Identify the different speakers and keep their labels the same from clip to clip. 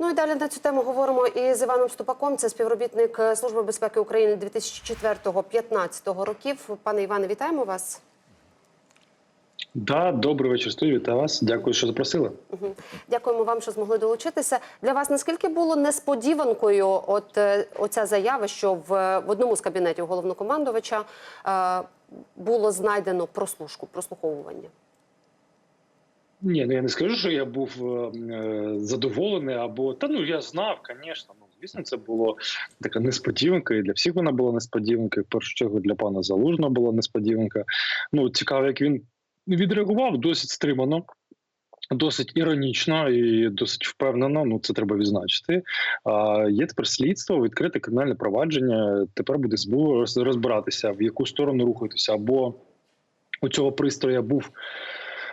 Speaker 1: Ну і далі на цю тему говоримо із Іваном Ступаком. Це співробітник е, Служби безпеки України 2004-2015 років. Пане Іване, вітаємо вас.
Speaker 2: Да, добрий вечір, студію. Вітаю вас. Дякую, що запросили.
Speaker 1: Мгм. Дякуємо вам, що змогли долучитися. Для вас наскільки було несподіванкою, от е, оця заява, що в, в одному з кабінетів головнокомандувача е, було знайдено прослушку, прослуховування?
Speaker 2: Ні, ну я не скажу, що я був е, задоволений або та ну я знав, звісно. Ну звісно, це було така несподіванка, і для всіх вона була несподіванка. В першу чергу для пана Залужного була несподіванка. Ну цікаво, як він відреагував досить стримано. Досить іронічно і досить впевнено. Ну це треба відзначити. А є тепер слідство, відкрите кримінальне провадження. Тепер буде СБУ розбиратися, в яку сторону рухатися, або у цього пристрою був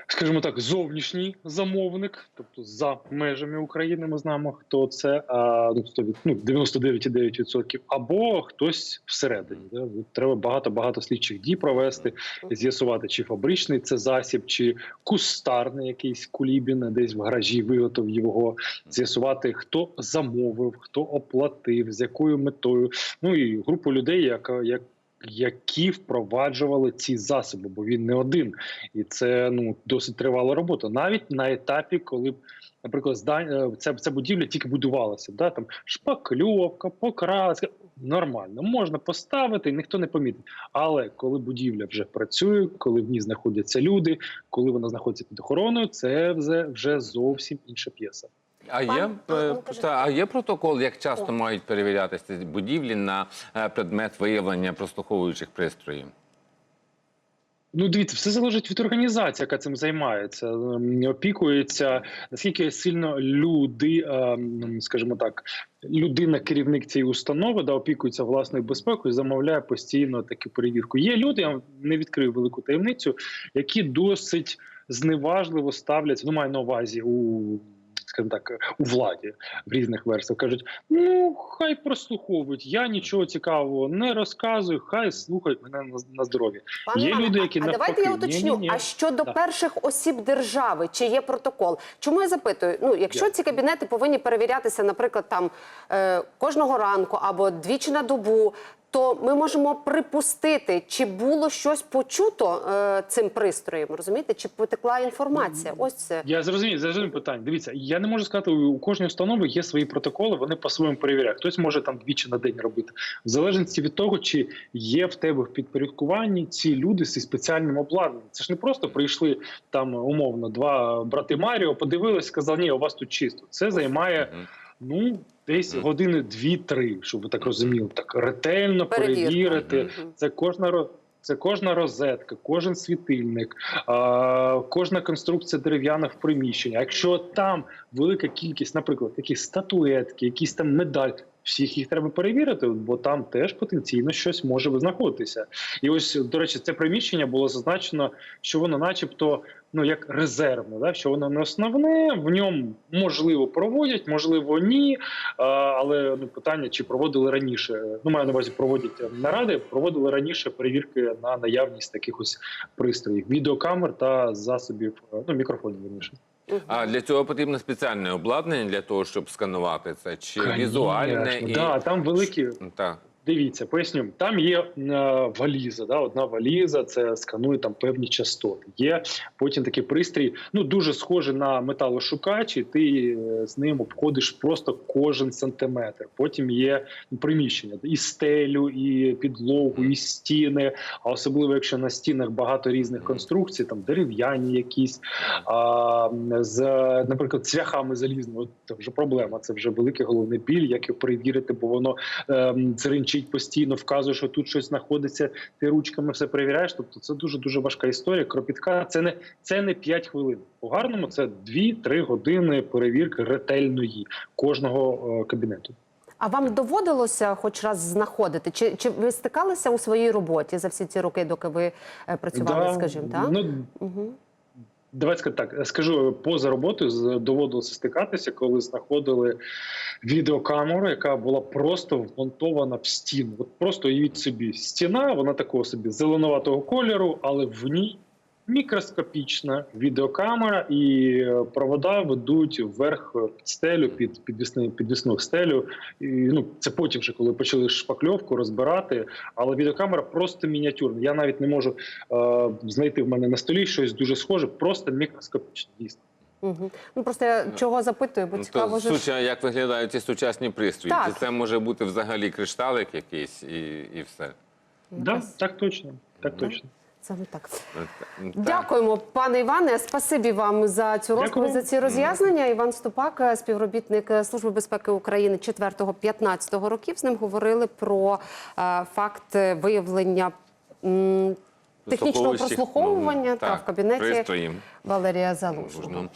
Speaker 2: скажімо так, зовнішній замовник, тобто за межами України, ми знаємо, хто це, а ну, 100 від- ну, 99,9%, або хтось всередині. Да? Треба багато багато слідчих дій провести, з'ясувати, чи фабричний це засіб, чи кустарний якийсь кулібін десь в гаражі виготовив його, з'ясувати, хто замовив, хто оплатив, з якою метою. Ну і групу людей, яка як. Які впроваджували ці засоби, бо він не один, і це ну досить тривала робота. Навіть на етапі, коли, наприклад, здання ця, ця будівля тільки будувалася, да там шпакльовка, покраска нормально можна поставити, ніхто не помітить. Але коли будівля вже працює, коли в ній знаходяться люди, коли вона знаходиться під охороною, це вже, вже зовсім інша п'єса.
Speaker 3: А є,
Speaker 1: а,
Speaker 3: е,
Speaker 1: ну,
Speaker 3: та, а є протокол, як часто
Speaker 1: О.
Speaker 3: мають перевірятися будівлі на е, предмет виявлення прослуховуючих пристроїв?
Speaker 2: Ну, дивіться, все залежить від організації, яка цим займається, ем, опікується. Наскільки сильно люди, ем, скажімо так, людина, керівник цієї установи, да, опікується власною безпекою, замовляє постійно таку перевірку. Є люди, я не відкрию велику таємницю, які досить зневажливо ставляться. Ну, маю на увазі у. Скажімо так, у владі в різних версіях кажуть: ну хай прослуховують. Я нічого цікавого не розказую. Хай слухають мене на, на здоров'я. Є
Speaker 1: Іване,
Speaker 2: люди, які
Speaker 1: а, давайте я уточню.
Speaker 2: ні-ні-ні.
Speaker 1: А щодо
Speaker 2: Так.
Speaker 1: перших осіб держави, чи є протокол? Чому я запитую? Ну, якщо
Speaker 2: Я-
Speaker 1: ці кабінети повинні перевірятися, наприклад, там е, кожного ранку або двічі на добу, то ми можемо припустити, чи було щось почуто е, цим пристроєм, розумієте? Чи потекла інформація? Ось це.
Speaker 2: Я зрозумів, зрозумів питання. Дивіться, я не можу сказати, у кожної установи є свої протоколи, вони по-своєму перевіряють. Хтось може там двічі на день робити, в залежності від того, чи є в тебе в підпорядкуванні ці люди зі спеціальним обладнанням. Це ж не просто прийшли там умовно два брати Маріо, подивились, сказали, ні, у вас тут чисто. Це займає. Ну десь години дві-три, щоб ви так розуміли, так ретельно
Speaker 1: Перевірка.
Speaker 2: перевірити. Це кожна ро- це кожна розетка, кожен світильник, а, кожна конструкція дерев'яних приміщень. Якщо там велика кількість, наприклад, якісь статуетки, якісь там медаль. Всіх їх треба перевірити, бо там теж потенційно щось може знаходитися. І ось, до речі, це приміщення було зазначено, що воно, начебто, ну як резервне, да? що воно не основне, в ньому можливо проводять, можливо, ні. А, але ну питання, чи проводили раніше. Ну, маю на увазі, проводять е, наради, проводили раніше перевірки на наявність таких ось пристроїв, відеокамер та засобів, е, ну мікрофонів верніше.
Speaker 1: Мгм.
Speaker 3: А для цього потрібно спеціальне обладнання для того, щоб сканувати це, чи
Speaker 2: Конечно.
Speaker 3: візуальне і
Speaker 2: да, там великі.
Speaker 3: так.
Speaker 2: Дивіться, поясню. Там є е, валіза. Да, одна валіза, це сканує там певні частоти. Є потім такий пристрій, ну дуже схожий на металошукач, і ти е, з ним обходиш просто кожен сантиметр. Потім є приміщення і стелю, і підлогу, і стіни. А особливо, якщо на стінах багато різних конструкцій, там дерев'яні якісь, а, з, наприклад, цвяхами залізними, це вже проблема. Це вже великий головний біль, як його перевірити, бо воно ем, дзеренчить постійно, вказує, що тут щось знаходиться. Ти ручками все перевіряєш. Тобто це дуже дуже важка історія. Кропітка це не це не 5 хвилин. По гарному це 2-3 години перевірки ретельної кожного е, кабінету.
Speaker 1: А вам доводилося хоч раз знаходити? Чи, чи ви стикалися у своїй роботі за всі ці роки, доки ви е, працювали,
Speaker 2: Да,
Speaker 1: скажімо, так?
Speaker 2: Ну,
Speaker 1: Угу.
Speaker 2: Давайте так, скажу поза роботою доводилося стикатися, коли знаходили відеокамеру, яка була просто вмонтована в стіну. От просто уявіть собі, стіна, вона такого собі зеленуватого кольору, але в ній мікроскопічна відеокамера, і е, провода ведуть вверх стелю під підвісну, підвісну стелю. І, ну, це потім, вже коли почали шпакльовку розбирати. Але відеокамера просто мініатюрна. Я навіть не можу е, знайти в мене на столі щось дуже схоже, просто мікроскопічне. Дійсно.
Speaker 1: Угу. Ну просто я чого запитую, бо
Speaker 3: Ну,
Speaker 1: цікаво ж-
Speaker 3: суча, як виглядають ці сучасні пристрої?
Speaker 1: Так.
Speaker 3: Чи це може бути взагалі кришталик якийсь і, і все?
Speaker 2: Да, так точно. Так точно.
Speaker 1: Це не так.
Speaker 3: Так.
Speaker 1: Дякуємо, пане Іване. Спасибі вам за цю розповідь, за ці роз'яснення. Іван Ступак, е, співробітник е, Служби безпеки України 4-15 років. З ним говорили про е, факт е, виявлення м, технічного прослуховування
Speaker 3: ну,
Speaker 1: та
Speaker 3: так,
Speaker 1: в кабінеті
Speaker 3: пристроїв.
Speaker 1: Валерія.
Speaker 3: Залужного.